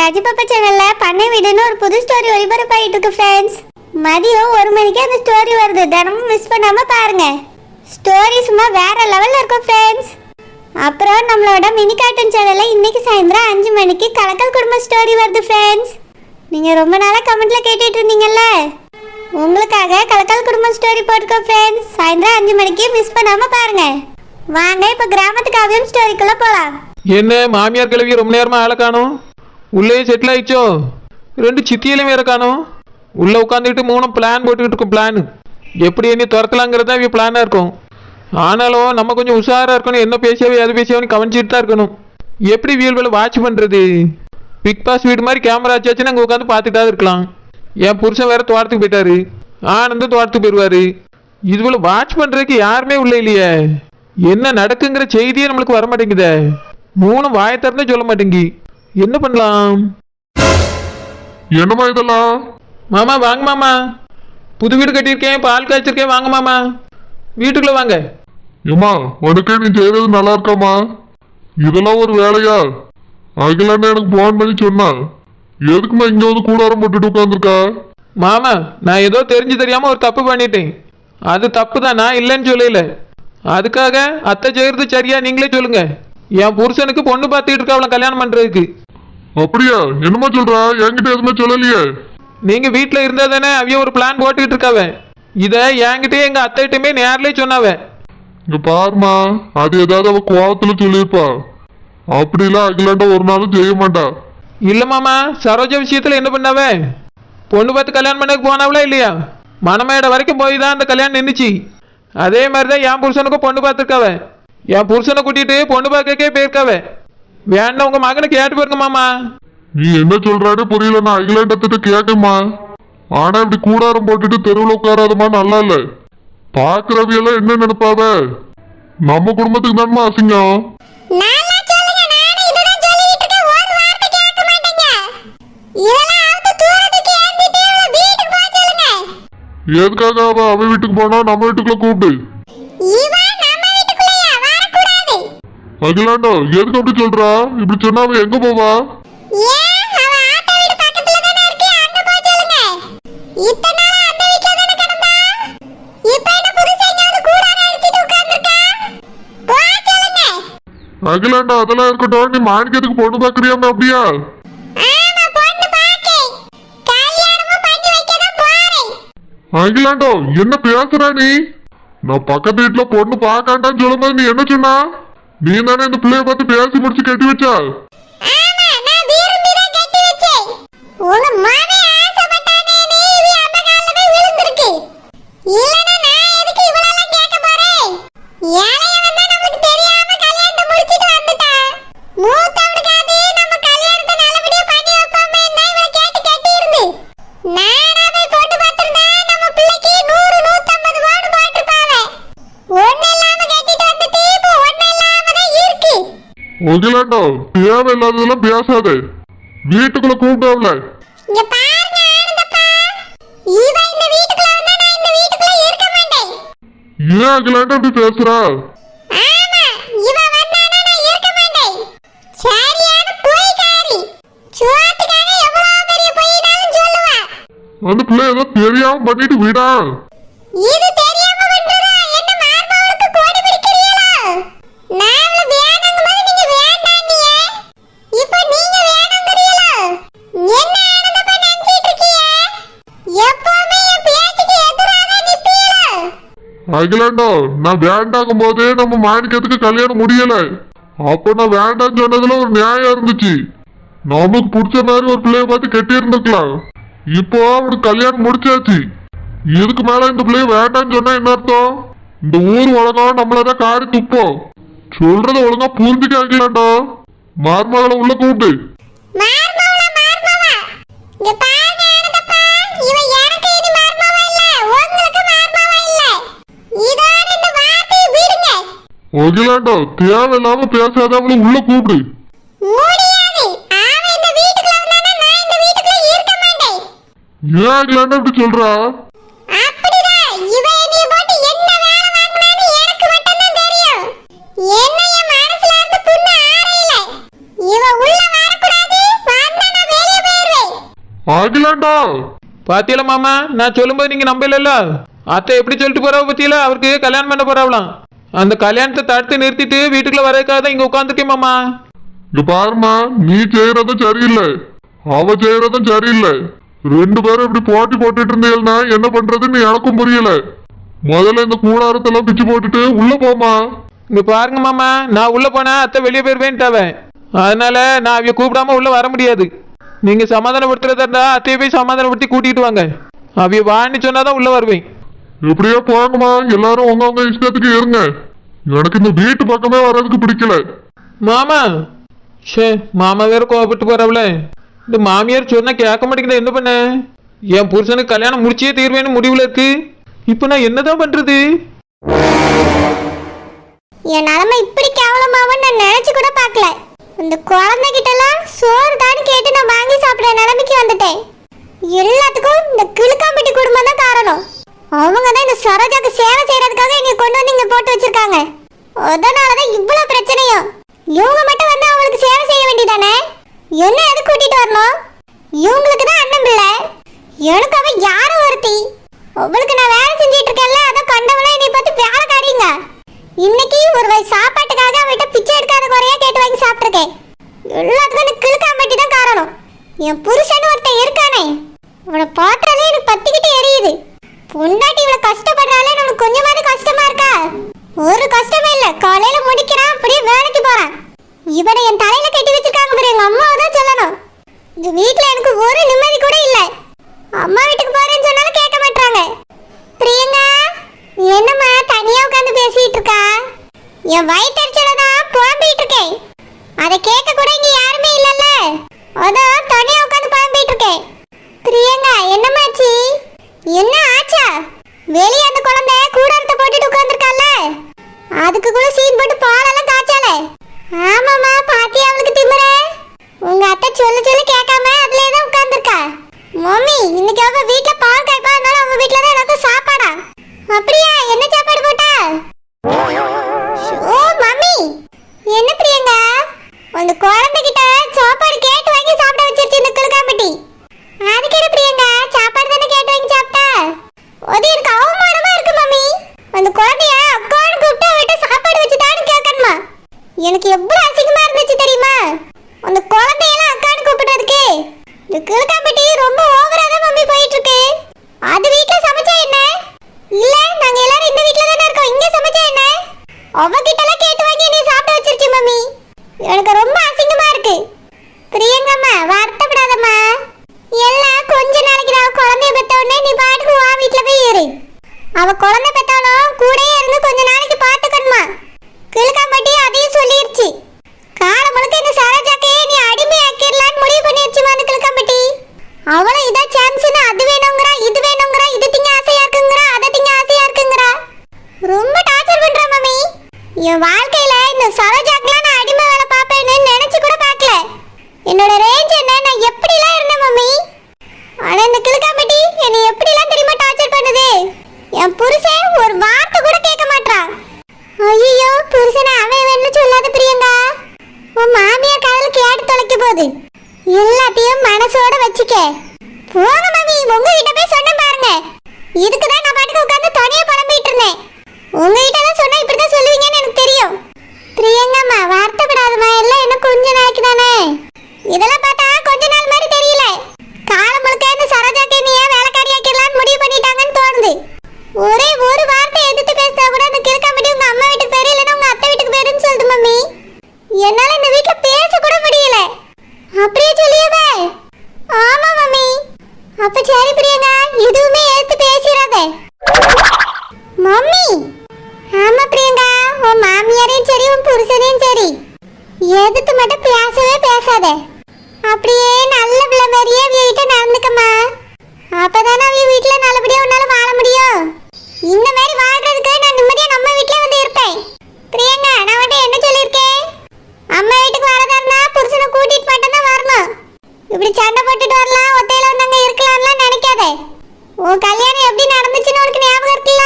ராஜபாப்பா சேனல்ல பண்ணை வீடுன்னு ஒரு புது ஸ்டோரி ஒளிபரப்பாயிட்டு இருக்கு ஃப்ரெண்ட்ஸ் மதியம் ஒரு மணிக்கு அந்த ஸ்டோரி வருது. தினமும் மிஸ் பண்ணாம பாருங்க. ஸ்டோரி சும்மா வேற லெவல்ல இருக்கும் ஃப்ரெண்ட்ஸ் அப்புறம் நம்மளோட மினி கார்ட்டூன் சேனல்ல இன்னைக்கு சாயந்தரம் அஞ்சு மணிக்கு கலக்கல் குடும்ப ஸ்டோரி வருது ஃப்ரெண்ட்ஸ் நீங்க ரொம்ப நாளா கமெண்ட்ல கேட்டுட்டு இருந்தீங்கல்ல? உங்களுக்காக கலக்கல் குடும்பம் ஸ்டோரி போட்டுக்கோ ஃப்ரெண்ட்ஸ் சாயந்தரம் அஞ்சு மணிக்கு மிஸ் பண்ணாம பாருங்க. வாங்க இப்போ கிராமத்து காவியம் ஸ்டோரிக்குள்ள போலாம். என்ன மாமியார் கிழவி ரொம்ப நேரமா ஆளை காணும்? உள்ளே செட்டில் ஆயிடுச்சோ? ரெண்டு சித்தியிலும் வேற காணும். உள்ள உட்காந்துக்கிட்டு மூணு பிளான் போட்டுக்கிட்டு இருக்கும் பிளான் எப்படி என்ன துரத்தலாங்கிறது தான் இவ பிளானாக இருக்கும். ஆனாலும் நம்ம கொஞ்சம் உஷாராக இருக்கணும். என்ன பேசியாவே எது பேசியாவும் கவனிச்சிட்டு தான் இருக்கணும். எப்படி வீல்களை வாட்ச் பண்ணுறது பிக் பாஸ் வீடு மாதிரி கேமரா வச்சாச்சுன்னா அங்கே உட்காந்து பார்த்துட்டா இருக்கலாம். என் புருஷன் வேற தோட்டத்துக்கு போயிட்டாரு. ஆனந்தும் தோட்டத்துக்கு போயிடுவார். இதுபோல் வாட்ச் பண்ணுறதுக்கு யாருமே உள்ள இல்லையே. என்ன நடக்குங்கிற செய்தியே நம்மளுக்கு வர மாட்டேங்குதே மூணு வாயை சொல்ல மாட்டேங்கி. என்ன பண்ணலாம்? என்னம்மா இதெல்லாம்? மாமா வாங்க மாமா. புது வீடு கட்டியிருக்கேன் பால் காய்ச்சிருக்கேன் வாங்க மாமா. வீட்டுக்குள்ள வாங்க. ஏம்மா உனக்கே நீ செய்யறது நல்லா இருக்காம்மா. இதெல்லாம் ஒரு வேலையா? அகிலாண்ட எனக்கு போன் பண்ணி சொன்னான் எதுக்குமா இங்க வந்து கூடாரம் போட்டுட்டு உட்காந்துருக்கா மாமா நான் ஏதோ தெரிஞ்சு தெரியாம ஒரு தப்பு பண்ணிட்டேன். அது தப்பு தான் நான் இல்லைன்னு சொல்லல. அதுக்காக அத்தை செய்யறது சரியா நீங்களே சொல்லுங்க. என் புருஷனுக்கு பொண்ணு பார்த்துக்கிட்டு இருக்கா அவளை கல்யாணம் பண்றதுக்கு. அப்படியா? என்னம்மா சொல்றா? என்கிட்ட எதுவுமே சொல்லலையே. நீங்க வீட்டில் இருந்தா தானே அவிய ஒரு பிளான் போட்டுக்கிட்டு இருக்காவ இதை என்கிட்டயே எங்க அத்தைகிட்டயுமே நேர்லயே சொன்னாவ. இங்க பாருமா அது ஏதாவது அவ கோவத்துல சொல்லியிருப்பா. அப்படிலாம் அகிலாண்ட ஒரு நாளும் செய்ய மாட்டா. இல்ல மாமா சரோஜா விஷயத்துல என்ன பண்ணாவ? பொண்ணு பார்த்து கல்யாணம் பண்ணக்கு போனாவளா இல்லையா? மணமேடை வரைக்கும் போய் தான் அந்த கல்யாணம் நின்றுச்சு அதே மாதிரி தான் என் புருஷனுக்கும் பொண்ணு பார்த்துருக்காவ. என் புருஷனை கூட்டிட்டு பொண்ணு பார்க்கக்கே போயிருக்காவ. வேண்டாம் உங்க மகனை கேட்டு பாருங்க மாமா. நீ என்ன சொல்றானே புரியல நான் அகிலாண்டத்திட்ட கேட்கமா ஆனா இப்படி கூடாரம் போட்டுட்டு தெருவில் உட்காராதமா நல்லா இல்ல. பாக்குறவியெல்லாம் என்ன நினைப்பாவ? நம்ம குடும்பத்துக்கு தானமா அசிங்கம். எதுக்காக அவ அவ வீட்டுக்கு போனா? நம்ம வீட்டுக்குள்ள கூப்பிடு இவன் நம்ம வீட்டுக்குள்ளேயா வரக்கூடாது அகிலாண்டோ எதுக்கு அப்படி சொல்றா? இப்படி சொன்னா அவ எங்க போவா? அகிலாண்டா அதெல்லாம் இருக்கட்டும். நீ மாணிக்கத்துக்கு பொண்ணு பாக்குறியாம அப்படியா? அகிலாண்டோ என்ன பேசுற நீ? நான் பக்கத்து வீட்டுல பொண்ணு பாக்காண்டான்னு சொல்லும்போது நீ என்ன சொன்னா? நீ தானே இந்த பிள்ளைய பார்த்து பேசி முடிச்சு கட்டி வச்சா ஆமா நான் விரும்பி தான் கட்டி வச்சேன் உங்க மாமே ஆசைப்பட்டானே இவி அந்த கால்ல போய் விழுந்திருக்கு இல்லனா நான் எதுக்கு இவளெல்லாம் கேட்க போறேன் ஏழையவன் தான் நமக்கு தெரியாம கல்யாணத்தை முடிச்சிட்டு வந்துட்டான் மூத்தவனுக்காவது நம்ம கல்யாணத்தை நல்லபடியா பண்ணி வைப்போமே தான் இவளை கேட்டு கட்டி இருந்து நானா போய் பொண்ணு பார்த்திருந்தா நம்ம பிள்ளைக்கு நூறு நூத்தம்பது பவுன் போட்டிருப்பாவ ஒண்ணு இல்லாம கட்டிட்டு வந்துட்டு இப்போ ஒண்ணு இல்லாம தான் இருக்கு அகிலாண்டோ தேவையில்லாததெல்லாம் பேசாதே. வீட்டுக்குள்ள கூப்பிடாவல ஏன் அகிலாண்டா இப்படி பேசுறா? அந்த பிள்ளை ஏதோ தெரியாம பண்ணிட்டு விடா. இது அகிலாண்டோ நான் வேண்டாங்கும் போதே நம்ம மாணிக்கத்துக்கு கல்யாணம் முடியல. அப்ப நான் வேண்டாம்னு சொன்னதுல ஒரு நியாயம் இருந்துச்சு. நமக்கு பிடிச்ச மாதிரி ஒரு பிள்ளைய பார்த்து கெட்டி இருந்துக்கலாம் இப்போ அவனுக்கு கல்யாணம் முடிச்சாச்சு. இதுக்கு மேல இந்த பிள்ளைய வேண்டாம்னு சொன்னா என்ன அர்த்தம்? இந்த ஊர் உலகம் நம்மளதான் காரி துப்போம். சொல்றத ஒழுங்கா புரிஞ்சுக்க அகிலாண்டோ மருமகளை உள்ள கூப்பிட்டு மார்மவளா மார்மவா இங்க பாருங்க ஆனந்தப்பா இவ எனக்கு இனி மார்மவா இல்ல உங்களுக்கு மார்மவா இல்ல இதோட இந்த வார்த்தையை விடுங்க அகிலாண்டோ தேவையில்லாம பேசாத அவளை உள்ள கூப்பிடு. முடியாது அவன் இந்த வீட்டுக்குள்ள வந்தானா நான் இந்த வீட்டுக்குள்ள இருக்க மாட்டேன். ஏன் அகிலாண்டா இப்படி சொல்றா? அகிலாண்டா பாத்தியல மாமா நான் சொல்லும்போது நீங்க நம்பல அத்தை எப்படி சொல்லிட்டு போறாவ பத்தியில? அவருக்கு கல்யாணம் பண்ண போறாவலாம் அந்த கல்யாணத்தை தடுத்து நிறுத்திட்டு வீட்டுக்குள்ள வரதுக்காக தான் இங்க உட்காந்துருக்கேன் மாமா. இங்க பாருமா நீ செய்யறதும் சரியில்லை. அவ செய்யறதும் சரியில்லை. ரெண்டு பேரும் இப்படி போட்டி போட்டுட்டு இருந்தீங்கன்னா என்ன பண்றதுன்னு எனக்கும் புரியல. முதல்ல இந்த கூடாரத்தெல்லாம் பிச்சு போட்டுட்டு உள்ள போமா இங்க பாருங்க மாமா. நான் உள்ள போனா அத்தை வெளியே போயிருவேன்ட்டாவன் அதனால நான் அவைய கூப்பிடாம உள்ள வர முடியாது. நீங்க சமாதானப்படுத்துறதா அத்தையை போய் சமாதானப்படுத்தி கூட்டிட்டு வாங்க. அவைய வான்னு சொன்னாதான் உள்ள வருவேன். எப்படியோ போங்கம்மா. எல்லாரும் உங்க இஷ்டத்துக்கு இருங்க எனக்கு இந்த வீட்டு பக்கமே வர்றதுக்கு பிடிக்கல. மாமா. ஷே மாமா வேற கோவப்பட்டு போறவள இந்த மாமியார் சொன்னா கேட்க மாட்டேங்குது என்ன பண்ண? என் புருஷனுக்கு கல்யாணம் முடிச்சே தீர்வேன்னு முடிவுல இருக்கு. இப்போ நான் என்னதான் பண்றது? என் நிலைமை இப்படி கேவலமாவும் நான் நினைச்சு கூட பார்க்கல. இந்த குழந்தைகிட்ட எல்லாம் சோறு தான் கேட்டு நான் வாங்கி சாப்பிடுற நிலைமைக்கு வந்துட்டேன். எல்லாத்துக்கும் இந்த கிழுக்காம்பட்டி குடும்பம் தான் காரணம். அவங்க தான் இந்த சரோஜாக்கு சேவை செய்யறதுக்காக இங்க கொண்டு வந்து இங்க போட்டு வச்சிருக்காங்க. அதனாலதான் இவ்வளவு பிரச்சனையும். பொண்டாட்டி எவ்வளவு அசிங்கமா இருந்துச்சு தெரியுமா? அந்த குழந்தையெல்லாம் அக்கான்னு கூப்பிடுறதுக்கு. இந்த கிழக்காம்பட்டி ரொம்ப ஓவரா தான் மம்மி போயிட்டு இருக்கு அது வீட்ல சமைச்சா என்ன? இல்ல நாங்க எல்லாரும் இந்த வீட்ல தானே இருக்கோம். இங்க சமைச்சா என்ன? அவகிட்ட எல்லாம் கேட்டு வாங்கி நீ சாப்பிட வச்சிருச்சு மம்மி. எனக்கு ரொம்ப அசிங்கமா இருக்கு. பிரியங்கம்மா வருத்தப்படாதம்மா. எல்லாம் கொஞ்ச நாளைக்கு நான் குழந்தைய பெத்த உடனே நீ பாட்டுக்கு வா வீட்ல போய் இரு அவ குழந்தை பெத்தாலும் கூடயே இருந்து கொஞ்ச நாளைக்கு பாத்துக்கணுமா கிழக்காம்பட்டி அதையும் சொல்லிருச்சு காலம் முழுக்க இந்த சரோஜாக்கே நீ அடிமையாக்கிடலான்னு முடிவு பண்ணிருச்சுமா அந்த கிழக்காம்பட்டி அவளும் இதான் சான்ஸ்னு அது வேணுங்கிறா இது வேணுங்கிறா இது திங்க ஆசையா இருக்குங்கிறா அதை திங்க ஆசையா இருக்குங்கிறா ரொம்ப டார்ச்சர் பண்றா மம்மி என் வாழ்க்கையில இந்த சரோஜாக்கெல்லாம் நான் அடிமை வேலை பார்ப்பேன்னு நினைச்சு கூட பார்க்கல என்னோட ரேஞ்ச் என்ன நான் எப்படிலாம் இருந்தேன் மம்மி ஆனா இந்த கிழக்காம்பட்டி என்னை எப்படிலாம் தெரியுமா டார்ச்சர் பண்ணுது என் புருஷன் ஒரு வார்த்தை கூட கேட்க மாட்டான் ஐயோ புருஷனை அவன் வேணும்னு சொல்லாத பிரியங்கா உன் மாமியார் காதல கேட்டு தொலைக்க போகுது எல்லாத்தையும் மனசோட வச்சுக்க போங்க மம்மி உங்ககிட்ட போய் சொன்னேன் பாருங்க இதுக்கு தான் நான் பாட்டுக்கு உட்கார்ந்து தனியா புலம்பிட்டு இருந்தேன் உங்ககிட்ட தான் சொன்னா இப்படிதான் சொல்லுவீங்கன்னு எனக்கு தெரியும் பிரியங்கம்மா வருத்தப்படாதம்மா எல்லாம் இன்னும் கொஞ்ச நாளைக்கு தானே இதெல்லாம் பார்த்தா கொஞ்ச நாள் மாதிரி தெரியல காலம் முழுக்க இந்த சரோஜாக்கு நீ ஏன் வேலைக்காரி ஆக்கிடலாம்னு முடிவு பண்ணிட்டாங்கன்னு தோணுது ஒரே ஒரு வார்த்தை எதிர்த்து பேசினா கூட அந்த கிழக்காம்பட்டி உங்க அம்மா வீட்டுக்கு பேரு இல்லைன்னா உங்க அத்தை வீட்டுக்கு பேருன்னு சொல்லுது மம்மி என்னால இந்த வீட்ல பேச கூட முடியல அப்படியே சொல்லியவே ஆமா மம்மி அப்ப சரி பிரியங்கா எதுவுமே எடுத்து பேசிடாத மம்மி ஆமா பிரியங்கா உன் மாமியாரையும் சரி உன் புருஷனையும் சரி எதுக்கு மட்டும் பேசவே பேசாத அப்படியே நல்ல பிள்ளை மாதிரியே வீட்டை நடந்துக்கம்மா அப்பதானே அவங்க வீட்டுல நல்லபடியா உன்னால வாழ முடியும். இந்த மாதிரி வாழ்றதுக்கு நான் நிம்மதியா நம்ம வீட்லயே வந்து இருப்பேன். பிரியங்கா நான் வந்து என்ன சொல்லியிருக்கேன்? அம்மா வீட்டுக்கு வரதா இருந்தா புருஷனை கூட்டிட்டு மட்டும் தான் வரணும். இப்படி சண்டை போட்டுட்டு வரலாம் ஒத்தையில வந்து அங்க இருக்கலாம்லாம் நினைக்காத. உன் கல்யாணம் எப்படி நடந்துச்சுன்னு உனக்கு ஞாபகம் இருக்குல்ல?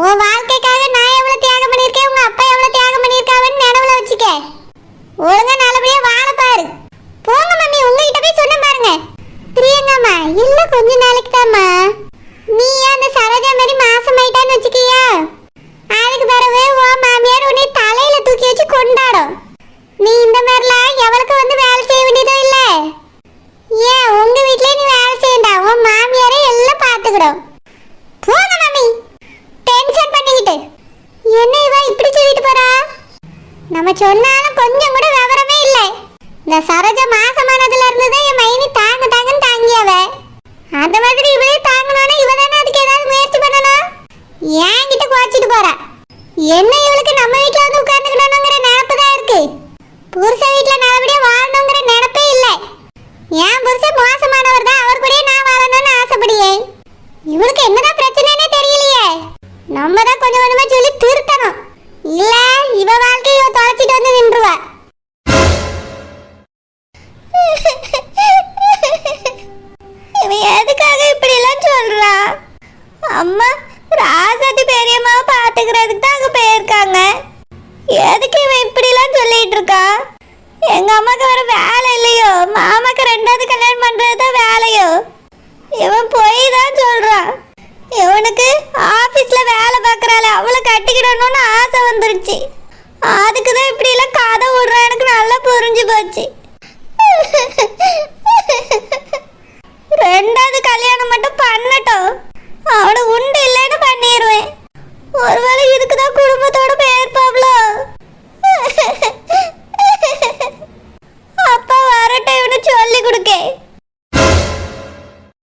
உன் வாழ்க்கைக்காக நான் எவ்வளவு தியாகம் பண்ணியிருக்கேன் உங்க அப்பா எவ்வளவு தியாகம் பண்ணியிருக்காவன்னு நினைவுல வச்சுக்க. ஒழுங்கா நல்லபடியா வாழ பாரு. போங்க மம்மி உங்ககிட்ட போய் சொன்ன பாருங்க. பிரியங்காமா இல்ல கொஞ்ச நாளைக்கு தாம்மா. நீ அந்த சரோஜா மாதிரி மாசமாயிட்டான்னு வச்சுக்கியா? அதுக்கு பிறகு ஓ மாமியார் உன்னை தலையில தூக்கி வச்சு கொண்டாடும். நீ இந்த மாதிரிலாம் எவளுக்கு வந்து வேலை செய்ய வேண்டியதோ இல்ல. ஏன் உங்க வீட்லயே நீ வேலை செய்யண்டா. உன் மாமியாரே எல்லாம் பாத்துக்கிடும் போங்க மாமி. டென்ஷன் பண்ணிக்கிட்டு. என்ன இவ இப்படி சொல்லிட்டு போறா? நம்ம சொன்னாலும் கொஞ்சம் கூட விவரமே இல்லை. இந்த சரோஜா மாசமானதுல இருந்து மாதிரி இவளே தாங்கணும்னா இவ தானே அதுக்கு ஏதாவது முயற்சி பண்ணணும் என்கிட்ட குறைச்சிட்டு போற? என்ன இவளுக்கு நம்ம போயிட்டு இருக்கா எங்க அம்மாக்கு வேற வேலை இல்லையோ? மாமாக்கு ரெண்டாவது கல்யாணம் பண்றதுதான் வேலையோ? இவன் போய் தான் சொல்றான். இவனுக்கு ஆபீஸ்ல வேலை பார்க்கறாள அவளை கட்டிக்கிடணும்னு ஆசை வந்துருச்சு. அதுக்கு தான் இப்படி எல்லாம் கதை விடுறான் எனக்கு நல்லா புரிஞ்சு போச்சு.